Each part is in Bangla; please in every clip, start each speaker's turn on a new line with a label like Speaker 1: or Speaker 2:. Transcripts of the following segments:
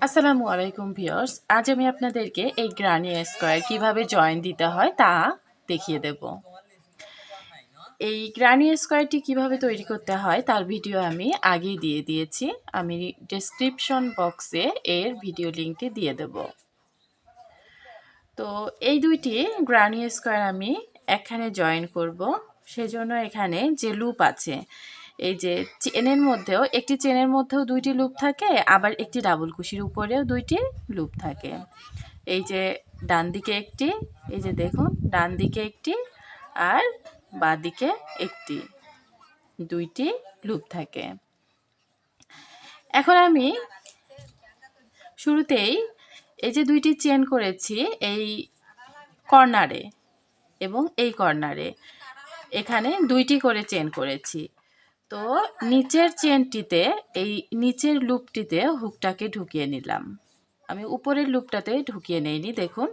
Speaker 1: আসসালামু আলাইকুম ভিউয়ার্স। আজ আমি আপনাদেরকে এই গ্রানি স্কোয়ার কীভাবে জয়েন দিতে হয় তা দেখিয়ে দেব। এই গ্রানি স্কোয়ারটি কীভাবে তৈরি করতে হয় তার ভিডিও আমি আগেই দিয়ে দিয়েছি। আমি ডেসক্রিপশন বক্সে এর ভিডিও লিঙ্কটি দিয়ে দেব। তো এই দুইটি গ্রানি স্কোয়ার আমি এখানে জয়েন করব। সেজন্য এখানে যে লুপ আছে এই যে চেনের মধ্যেও, একটি চেনের মধ্যেও দুইটি লুপ থাকে, আবার একটি ডাবল কুশির উপরেও দুইটি লুপ থাকে। এই যে ডান দিকে একটি, এই যে দেখুন, ডান দিকে একটি আর বাঁ দিকে একটি, দুইটি লুপ থাকে। এখন আমি শুরুতেই এই যে দুইটি চেন করেছি এই কর্নারে এবং এই কর্নারে, এখানে দুইটি করে চেন করেছি। তো নিচের চেনটিতে, এই নিচের লুপটিতে হুকটাকে ঢুকিয়ে নিলাম। আমি উপরের লুপটাতে ঢুকিয়ে নেইনি, দেখুন।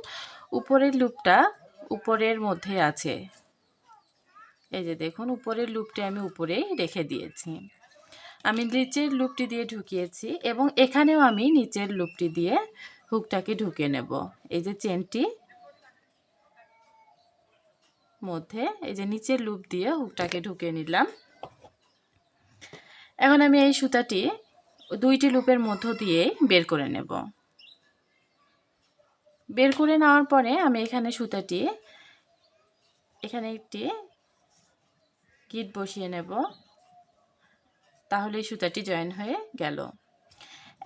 Speaker 1: উপরের লুপটা উপরের মধ্যে আছে। এই যে দেখুন, উপরের লুপটি আমি উপরেই রেখে দিয়েছি। আমি নিচের লুপটি দিয়ে ঢুকিয়েছি এবং এখানেও আমি নিচের লুপটি দিয়ে হুকটাকে ঢুকিয়ে নেব। এই যে চেনটি মধ্যে, এই যে নিচের লুপ দিয়ে হুকটাকে ঢুকিয়ে নিলাম। এখন আমি এই সুতাটি দুইটি লুপের মধ্য দিয়ে বের করে নেব। বের করে নেওয়ার পরে আমি এখানে সুতাটি, এখানে একটি গিট বসিয়ে নেব। তাহলে সুতাটি জয়েন হয়ে গেল।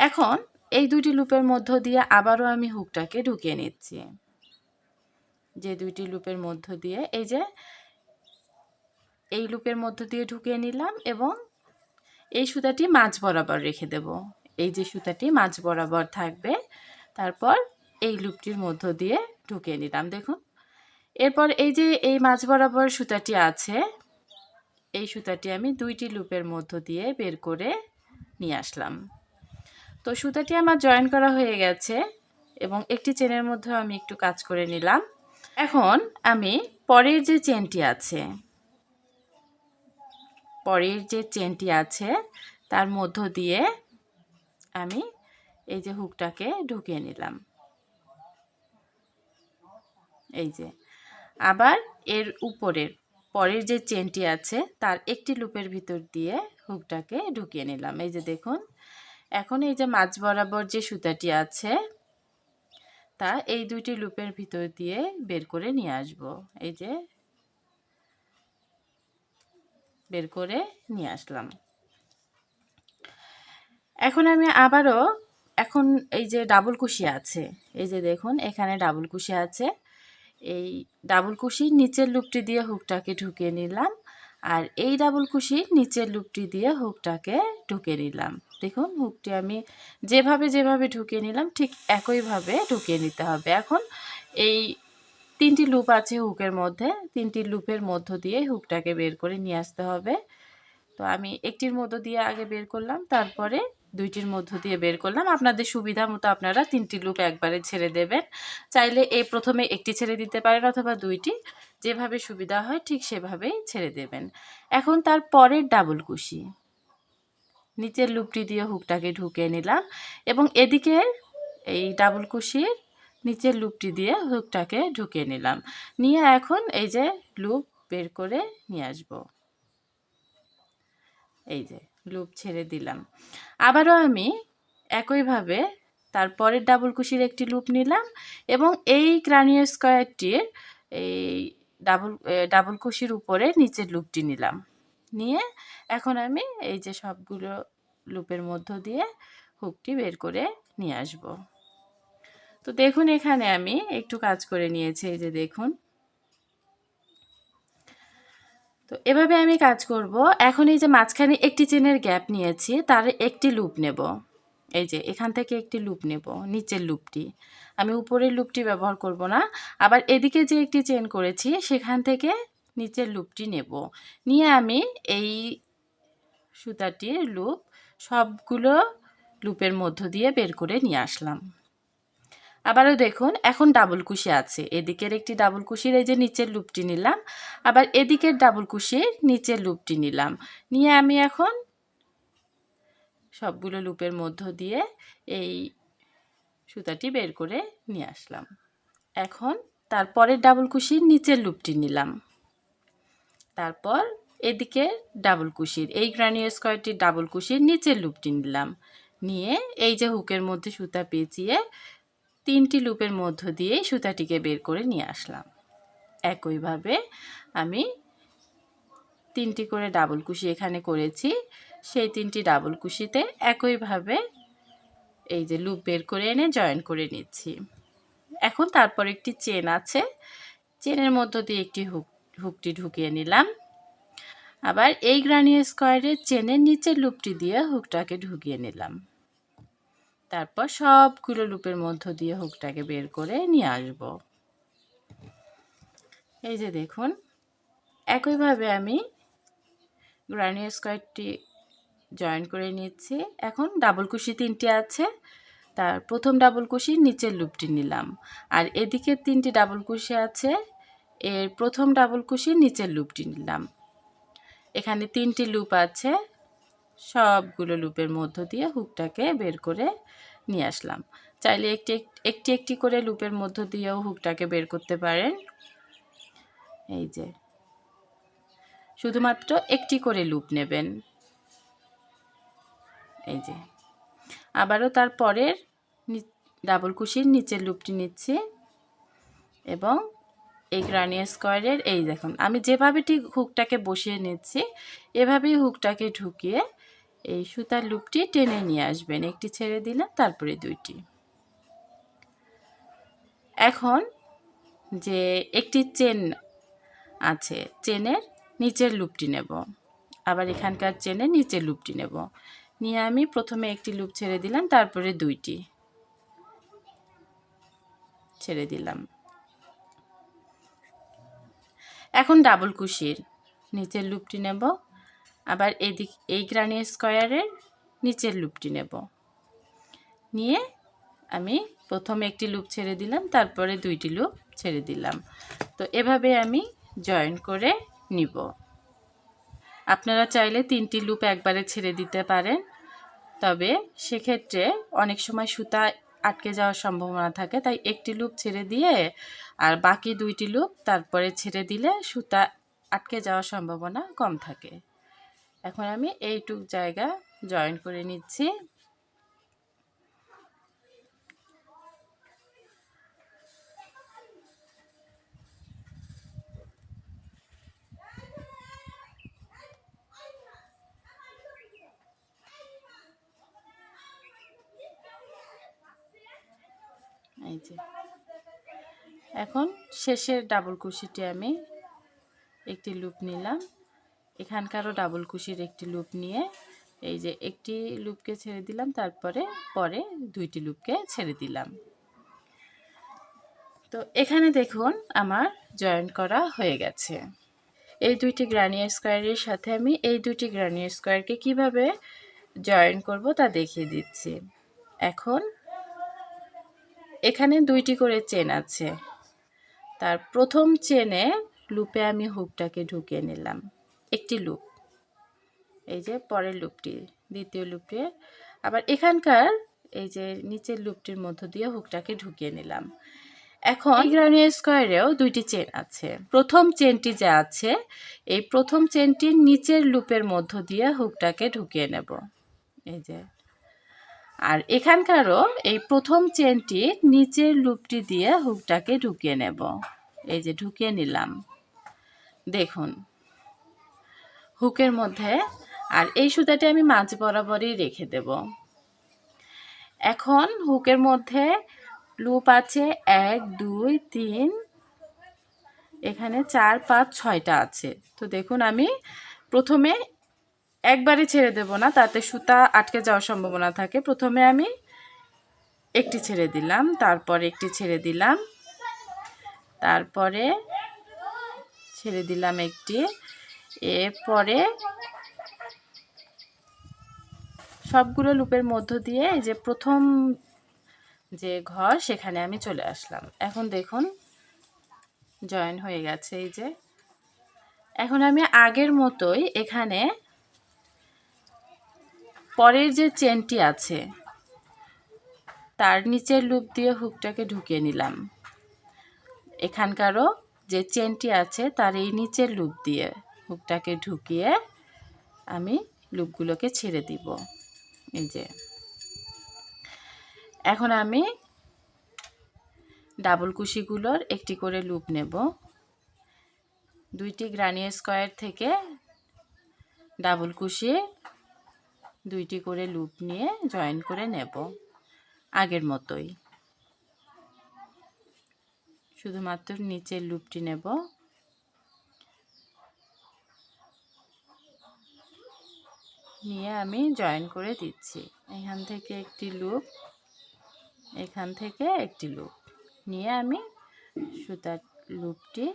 Speaker 1: এখন এই দুটি লুপের মধ্য দিয়ে আবারও আমি হুকটাকে ঢুকিয়ে নিচ্ছি। যে দুইটি লুপের মধ্য দিয়ে, এই যে এই লুপের মধ্য দিয়ে ঢুকিয়ে নিলাম এবং এই সুতাটি মাছ বরাবর রেখে দেব। এই যে সুতাটি মাছ বরাবর থাকবে, তারপর এই লুপটির মধ্য দিয়ে ঢুকিয়ে নিলাম, দেখুন। এরপর এই যে এই মাছ বরাবর সুতাটি আছে, এই সুতাটি আমি দুইটি লুপের মধ্য দিয়ে বের করে নিয়ে আসলাম। তো সুতাটি আমার জয়েন করা হয়ে গেছে এবং একটি চেনের মধ্যে আমি একটু কাজ করে নিলাম। এখন আমি পরের যে চেনটি আছে পরের যে চেনটি আছে, তার মধ্য দিয়ে আমি এই যে হুকটাকে ঢুকিয়ে নিলাম। এই যে। আবার এর উপরের, পরের যে চেনটি আছে, তার একটি লুপের ভিতর দিয়ে হুকটাকে ঢুকিয়ে নিলাম। এই যে দেখুন, এখন এই যে মাছ বরাবর যে সুতাটি আছে, তা এই দুইটি লুপের ভিতর দিয়ে বের করে নিয়ে আসব। এই যে বের করে নিয়ে আসলাম। এখন আমি আবারও এখন এই যে ডাবল কুশি আছে, এই যে দেখুন এখানে ডাবল কুশি আছে। এই ডাবল কুশির নিচের লুপটি দিয়ে হুকটাকে ঢুকিয়ে নিলাম আর এই ডাবল কুশির নিচের লুপটি দিয়ে হুকটাকে ঢুকে নিলাম। দেখুন হুকটি আমি যেভাবে যেভাবে ঢুকিয়ে নিলাম ঠিক একইভাবে ঢুকিয়ে নিতে হবে। এখন এই তিনটি লুপ আছে হুকের মধ্যে। তিনটি লুপের মধ্য দিয়ে হুকটাকে বের করে নিয়ে আসতে হবে। তো আমি একটির মধ্য দিয়ে আগে বের করলাম, তারপরে দুইটির মধ্য দিয়ে বের করলাম। আপনাদের সুবিধা মতো আপনারা তিনটি লুপ একবারে ছেড়ে দেবেন। চাইলে এই প্রথমে একটি ছেড়ে দিতে পারেন অথবা দুইটি। যেভাবে সুবিধা হয় ঠিক সেভাবেই ছেড়ে দেবেন। এখন তার পরের ডাবল কুশি। নিচের লুপটি দিয়ে হুকটাকে ঢুকে নিলাম এবং এদিকে এই ডাবল কুশির নিচের লুপটি দিয়ে হুকটাকে ঢুকিয়ে নিলাম। নিয়ে এখন এই যে লুপ বের করে নিয়ে আসব। এই যে লুপ ছেড়ে দিলাম। আবারও আমি একইভাবে তারপরের ডাবল কুশির একটি লুপ নিলাম এবং এই ক্রানীয় স্কোয়ারটির এই ডাবল ডাবল কুশির উপরে নিচের লুপটি নিলাম। নিয়ে এখন আমি এই যে সবগুলো লুপের মধ্য দিয়ে হুকটি বের করে নিয়ে আসব। তো দেখুন এখানে আমি একটু কাজ করে নিয়েছি, এই যে দেখুন। তো এভাবে আমি কাজ করব। এখন এই যে মাঝখানে একটি চেনের গ্যাপ নিয়েছি, তার একটি লুপ নেব। এই যে এখান থেকে একটি লুপ নেব, নিচের লুপটি। আমি উপরের লুপটি ব্যবহার করব না। আবার এদিকে যে একটি চেন করেছি, সেখান থেকে নিচের লুপটি নেব। নিয়ে আমি এই সুতাটির লুপ সবগুলো লুপের মধ্য দিয়ে বের করে নিয়ে আসলাম। আবারও দেখুন, এখন ডাবল কুশি আছে। এদিকের একটি ডাবল কুশির এই যে নিচের লুপটি নিলাম, আবার এদিকের ডাবল কুশির নিচের লুপটি নিলাম। নিয়ে আমি এখন সবগুলো লুপের মধ্য দিয়ে এই সুতাটি বের করে নিয়ে আসলাম। এখন তারপরের ডাবল কুশির নিচের লুপটি নিলাম। তারপর এদিকে ডাবল কুশির, এই গ্রানি স্কোয়ারটির ডাবল কুশির নিচের লুপটি নিলাম। নিয়ে এই যে হুকের মধ্যে সুতা পেঁচিয়ে তিনটি লুপের মধ্য দিয়ে সুতাটিকে বের করে নিয়ে আসলাম। একইভাবে আমি তিনটি করে ডাবল কুশি এখানে করেছি। সেই তিনটি ডাবল কুশিতে একইভাবে এই যে লুপ বের করে এনে জয়েন করে নিচ্ছি। এখন তারপর একটি চেন আছে। চেনের মধ্য দিয়ে একটি হুক, হুকটি ঢুকিয়ে নিলাম। আবার এই গ্রানি স্কোয়ারের চেনের নিচের লুপটি দিয়ে হুকটাকে ঢুকিয়ে নিলাম। তারপর সবগুলো লুপের মধ্য দিয়ে হুকটাকে বের করে নিয়ে আসব। এই যে দেখুন, একইভাবে আমি গ্রানি স্কোয়ারটি জয়েন করে নিচ্ছি এখন ডাবল কুশি তিনটি আছে, তার প্রথম ডাবল কুশির নিচের লুপটি নিলাম। আর এদিকে তিনটি ডাবল কুশি আছে, এর প্রথম ডাবল কুশির নিচের লুপটি নিলাম। এখানে তিনটি লুপ আছে সবগুলো লুপের মধ্য দিয়ে হুকটাকে বের করে নিয়ে আসলাম। চাইলে একটি একটি একটি করে লুপের মধ্য দিয়েও হুকটাকে বের করতে পারেন। এই যে। শুধুমাত্র একটি করে লুপ নেবেন। এই যে। আবারও তার পরের ডাবল কুশির নিচের লুপটি নিচ্ছি এবং এই গ্রানিয়ার স্কোয়ারের, এই দেখুন, আমি যেভাবে ঠিক হুকটাকে বসিয়ে নিচ্ছি, এভাবেই হুকটাকে ঢুকিয়ে এই সুতার লুপটি টেনে নিয়ে আসবেন। একটি ছেড়ে দিলাম তারপরে দুইটি। এখন যে একটি চেন আছে, চেনের নিচের লুপটি নেব। আবার এখানকার চেনের নিচের লুপটি নেব। নিয়ে আমি প্রথমে একটি লুপ ছেড়ে দিলাম, তারপরে দুইটি ছেড়ে দিলাম। এখন ডাবল কুশির নিচের লুপটি নেব। আবার এদিক, এই গ্রানি স্কোয়ারের নিচের লুপটি নেব। নিয়ে আমি প্রথমে একটি লুপ ছেড়ে দিলাম, তারপরে দুইটি লুপ ছেড়ে দিলাম। তো এভাবে আমি জয়েন করে নিব। আপনারা চাইলে তিনটি লুপ একবারে ছেড়ে দিতে পারেন, তবে সেক্ষেত্রে অনেক সময় সুতা আটকে যাওয়ার সম্ভাবনা থাকে, তাই একটি লুপ ছেড়ে দিয়ে আর বাকি দুইটি লুপ তারপরে ছেড়ে দিলে সুতা আটকে যাওয়ার সম্ভাবনা কম থাকে। এখন আমি এইটুক জায়গা জয়েন করে নিচ্ছি। এখন শেষের ডাবল কুশিটি আমি একটি লুপ নিলাম। এখানকারও ডাবল কুশির একটি লুপ নিয়ে এই যে একটি লুপকে ছেড়ে দিলাম, তারপরে, পরে দুইটি লুপকে ছেড়ে দিলাম। তো এখানে দেখুন আমার জয়েন করা হয়ে গেছে। এই দুইটি গ্রানিয়ার স্কোয়ারের সাথে আমি এই দুইটি গ্রানিয়ার স্কোয়ারকে কীভাবে জয়েন করব তা দেখিয়ে দিচ্ছি। এখন এখানে দুইটি করে চেন আছে। তার প্রথম চেনে লুপে আমি হুকটাকে ঢুকিয়ে নিলাম। একটি লুপ এই যে পরের লুপটি দ্বিতীয় লুপটি আবার এখানকার এই যে নিচের লুপটির মধ্য দিয়ে হুকটাকে ঢুকিয়ে নিলাম। এখন গ্রানিয়ার স্কোয়ারেও দুইটি চেন আছে। প্রথম চেনটি যা আছে, এই প্রথম চেনটির নিচের লুপের মধ্য দিয়ে হুকটাকে ঢুকিয়ে নেব। এই যে। আর এখানকারও এই প্রথম চেনটির নিচের লুপটি দিয়ে হুকটাকে ঢুকিয়ে নেব। এই যে ঢুকিয়ে নিলাম। দেখুন হুকের মধ্যে, আর এই সুতাটি আমি মাঝ বরাবরই রেখে দেব। এখন হুকের মধ্যে লুপ আছে এক, দুই, তিন, এখানে চার, পাঁচ, ছয়টা আছে। তো দেখুন, আমি প্রথমে একবারে ছেড়ে দেব না, তাতে সুতা আটকে যাওয়ার সম্ভাবনা থাকে। প্রথমে আমি একটি ছেড়ে দিলাম, তারপর একটি ছেড়ে দিলাম, তারপরে ছেড়ে দিলাম একটি। এরপরে সবগুলো লুপের মধ্য দিয়ে এই যে প্রথম যে ঘর, সেখানে আমি চলে আসলাম। এখন দেখুন, জয়েন হয়ে গেছে এই যে। এখন আমি আগের মতোই এখানে পরের যে চেনটি আছে, তার নিচের লুপ দিয়ে হুকটাকে ঢুকিয়ে নিলাম। এখানকারও যে চেনটি আছে, তার এই নিচের লুপ দিয়ে। হুকটাকে ঢুকিয়ে আমি লুপগুলোকে ছেড়ে দিব। এই যে। এখন আমি ডাবল কুশিগুলোর একটি করে লুপ নেব। দুইটি গ্রানি স্কোয়ার থেকে ডাবল কুশি দুইটি করে লুপ নিয়ে জয়েন করে নেব আগের মতোই। শুধুমাত্র নিচের লুপটি নেব। নিয়ে আমি জয়েন করে দিচ্ছি। এখান থেকে একটি লুপ এখান থেকে একটি লুপ নিয়ে আমি সুতার লুপটি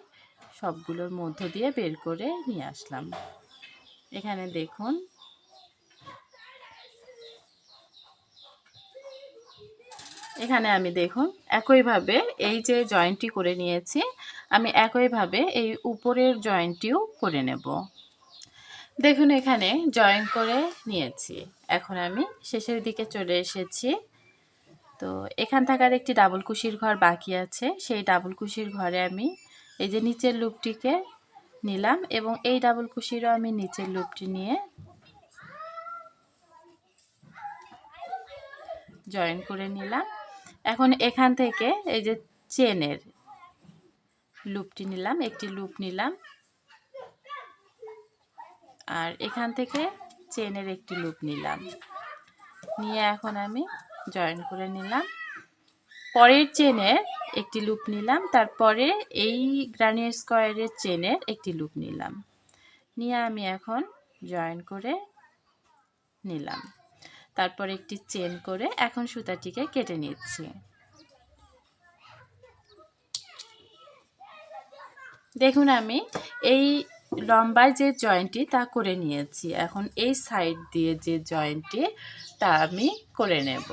Speaker 1: সবগুলোর মধ্য দিয়ে বের করে নিয়ে আসলাম। এখানে দেখুন, এখানে আমি দেখুন, একইভাবে এই যে জয়েন্টটি করে নিয়েছি, আমি একইভাবে এই উপরের জয়েন্টটিও করে নেব। দেখুন, এখানে জয়েন করে নিয়েছি। এখন আমি শেষের দিকে চলে এসেছি। তো এখান থাকার একটি ডাবল কুশির ঘর বাকি আছে। সেই ডাবল কুশির ঘরে আমি এই যে নিচের লুপটিকে নিলাম এবং এই ডাবল কুশিরও আমি নিচের লুপটি নিয়ে জয়েন করে নিলাম। এখন এখান থেকে এই যে চেনের লুপটি নিলাম, একটি লুপ নিলাম। আর এখান থেকে চেনের একটি লুপ নিলাম। নিয়ে এখন আমি জয়েন করে নিলাম। পরের চেনের একটি লুপ নিলাম, তারপরে এই গ্রানি স্কোয়ারের চেনের একটি লুপ নিলাম। নিয়ে আমি এখন জয়েন করে নিলাম। তারপর একটি চেন করে এখন সুতাটিকে কেটে নিচ্ছি। দেখুন আমি এই লম্বার যে জয়েন্টটি, তা করে নিয়েছি। এখন এই সাইড দিয়ে যে জয়েন্টটি, তা আমি করে নেব।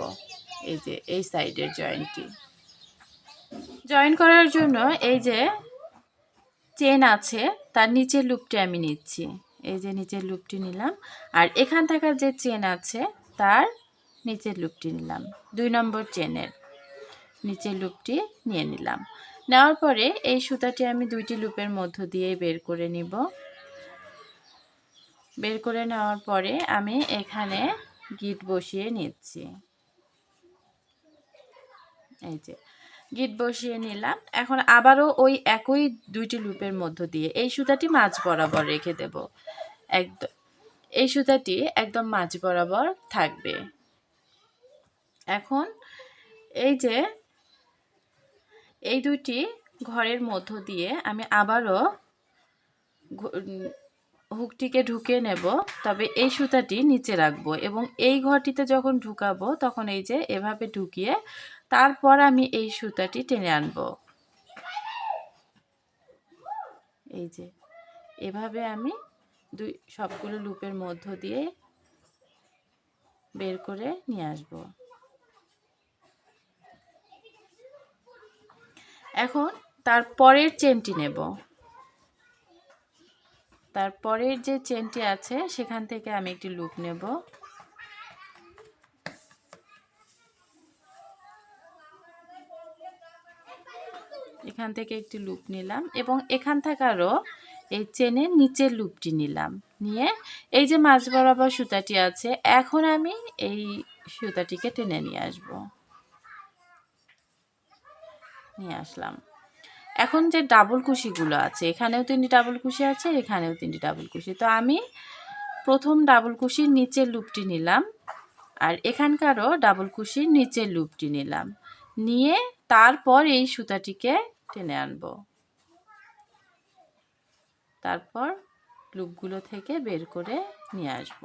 Speaker 1: এই যে, এই সাইডের জয়েন্টটি। জয়েন করার জন্য এই যে চেন আছে, তার নিচের লুপটি আমি নিচ্ছি। এই যে নিচের লুপটি নিলাম। আর এখান থাকার যে চেন আছে, তার নিচের লুপটি নিলাম। দুই নম্বর চেনের নিচের লুপটি নিয়ে নিলাম। নেওয়ার পরে এই সুতাটি আমি দুইটি লুপের মধ্য দিয়ে বের করে নিব। বের করে নেওয়ার পরে আমি এখানে গিট বসিয়ে নিচ্ছি। এই যে, গিট বসিয়ে নিলাম। এখন আবারও ওই একই দুইটি লুপের মধ্য দিয়ে এই সুতাটি মাছ বরাবর রেখে দেব। একদম এই সুতাটি একদম মাছ বরাবর থাকবে। এখন এই যে এই দুটি ঘরের মধ্য দিয়ে আমি আবারও হুকটিকে ঢুকে নেব। তবে এই সুতাটি নিচে রাখব এবং এই ঘরটিতে যখন ঢুকাবো তখন এই যে এভাবে ঢুকিয়ে তারপর আমি এই সুতাটি টেনে আনব। এই যে এভাবে আমি দুই, সবগুলো লুপের মধ্য দিয়ে বের করে নিয়ে আসব। এখন তার পরের চেনটি নেব। তারপরের যে চেনটি আছে, সেখান থেকে আমি একটি লুপ নেব। এখান থেকে একটি লুপ নিলাম এবং এখান থেকেও এই চেনের নিচের লুপটি নিলাম। নিয়ে এই যে মাছ বরাবর সুতাটি আছে, এখন আমি এই সুতাটিকে টেনে নিয়ে আসব। নিয়ে আসলাম। এখন যে ডাবল কুশিগুলো আছে, এখানেও তিনটি ডাবল কুশি আছে, এখানেও তিনটি ডাবল কুশি। তো আমি প্রথম ডাবল কুশির নিচের লুপটি নিলাম আর এখানকারও ডাবল কুশির নিচের লুপটি নিলাম। নিয়ে তারপর এই সুতাটিকে টেনে আনব। তারপর লুপগুলো থেকে বের করে নিয়ে আসব।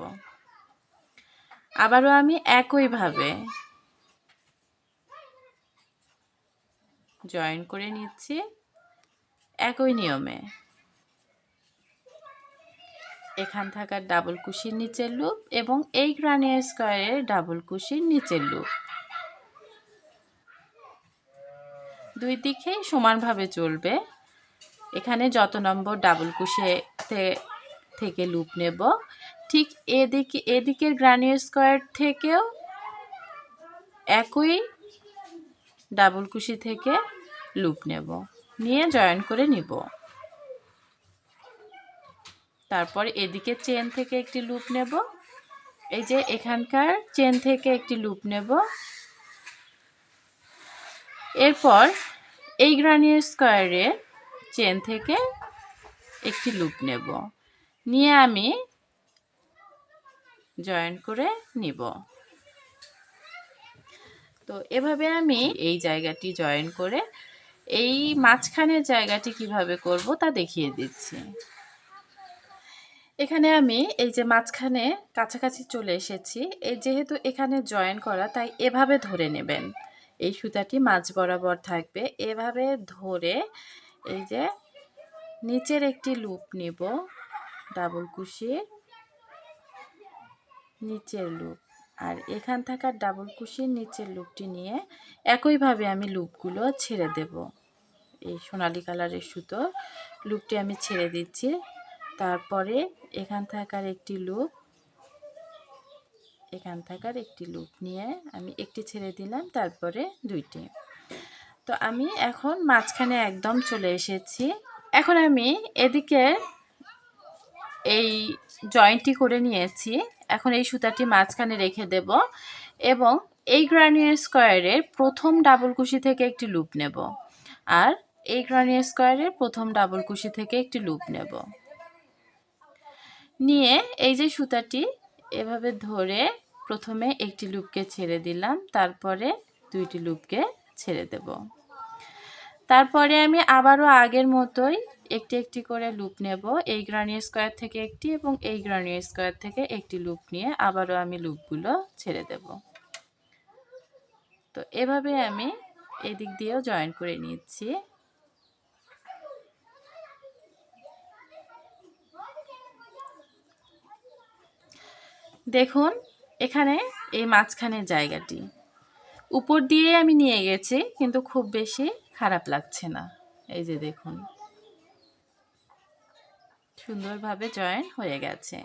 Speaker 1: আবারও আমি একইভাবে জয়েন করে নিচ্ছি একই নিয়মে। এখান থাকার ডাবল কুশির নিচের লুপ এবং এই গ্রানিয়ার স্কোয়ারের ডাবল কুশির নিচের লুপ। দুই দিকেই সমানভাবে চলবে। এখানে যত নম্বর ডাবল কুশিতে থেকে লুপ নেব, ঠিক এদিকে, এদিকের গ্রানিয়ার স্কোয়ার থেকেও একই ডাবল কুশি থেকে লুপ নেব। নিয়ে জয়েন করে নিব। তারপর এদিকে চেন থেকে একটি লুপ নেব। এই যে এখানকার চেন থেকে একটি লুপ নেব। এরপর এই গ্রানিয়ার স্কোয়ারে চেন থেকে একটি লুপ নেব। নিয়ে আমি জয়েন করে নিব। তো এভাবে আমি এই জায়গাটি জয়েন করে এই মাঝখানের জায়গাটি কীভাবে করব তা দেখিয়ে দিচ্ছি। এখানে আমি এই যে মাঝখানে কাছাকাছি চলে এসেছি এই যেহেতু এখানে জয়েন করা, তাই এভাবে ধরে নেবেন। এই সুতাটি মাঝ বরাবর থাকবে। এভাবে ধরে এই যে নিচের একটি লুপ নিব, ডাবল কুশির নিচের লুপ। আর এখান থাকার ডাবল কুশির নিচের লুপটি নিয়ে একইভাবে আমি লুপগুলো ছেড়ে দেব। এই সোনালি কালারের সুতো লুপটি আমি ছেড়ে দিচ্ছি। তারপরে এখান থাকার একটি লুপ এখান থাকার একটি লুপ নিয়ে আমি একটি ছেড়ে দিলাম, তারপরে দুইটি। তো আমি এখন মাঝখানে একদম চলে এসেছি। এখন আমি এদিকে এই জয়েন্টটি করে নিয়েছি। এখন এই সুতাটি মাঝখানে রেখে দেব এবং এই গ্রানিয়ার স্কোয়ারের প্রথম ডাবল কুশি থেকে একটি লুপ নেব। আর এই গ্রানিয়ার স্কোয়ারের প্রথম ডাবল কুশি থেকে একটি লুপ নেব। নিয়ে এই যে সুতাটি, এভাবে ধরে প্রথমে একটি লুপকে ছেড়ে দিলাম, তারপরে দুইটি লুপকে ছেড়ে দেব। তারপরে আমি আবারও আগের মতোই একটি একটি করে লুপ নেব। এই গ্রানিয়ার স্কোয়ার থেকে একটি এবং এই গ্রানিয়ার স্কোয়ার থেকে একটি লুপ নিয়ে আবারও আমি লুপগুলো ছেড়ে দেব। তো এভাবে আমি এদিক দিয়েও জয়েন করে নিচ্ছি। দেখুন, এখানে এই মাঝখানের জায়গাটি। উপর দিয়ে আমি নিয়ে গেছি, কিন্তু খুব বেশি খারাপ লাগছে না। এই যে দেখুন। সুন্দরভাবে জয়েন হয়ে গেছে।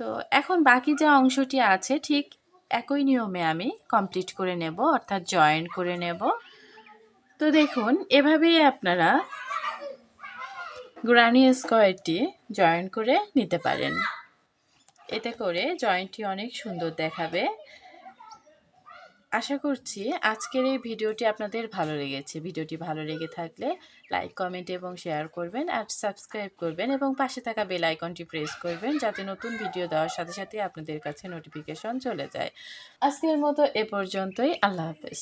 Speaker 1: তো এখন বাকি যে অংশটি আছে, ঠিক একই নিয়মে আমি কমপ্লিট করে নেব, অর্থাৎ জয়েন করে নেব। তো দেখুন, এভাবেই আপনারা গ্রানি স্কোয়ারটি জয়েন করে নিতে পারেন। এতে করে জয়েন্টটি অনেক সুন্দর দেখাবে। আশা করছি আজকের এই ভিডিওটি আপনাদের ভালো লেগেছে। ভিডিওটি ভালো লেগে থাকলে লাইক কমেন্ট এবং শেয়ার করবেন আর সাবস্ক্রাইব করবেন এবং পাশে থাকা বেল আইকনটি প্রেস করবেন যাতে নতুন ভিডিও দেওয়ার সাথে সাথে আপনাদের কাছে নোটিফিকেশন চলে যায়। আজকের মতো এ পর্যন্তই। আল্লাহ হাফেজ।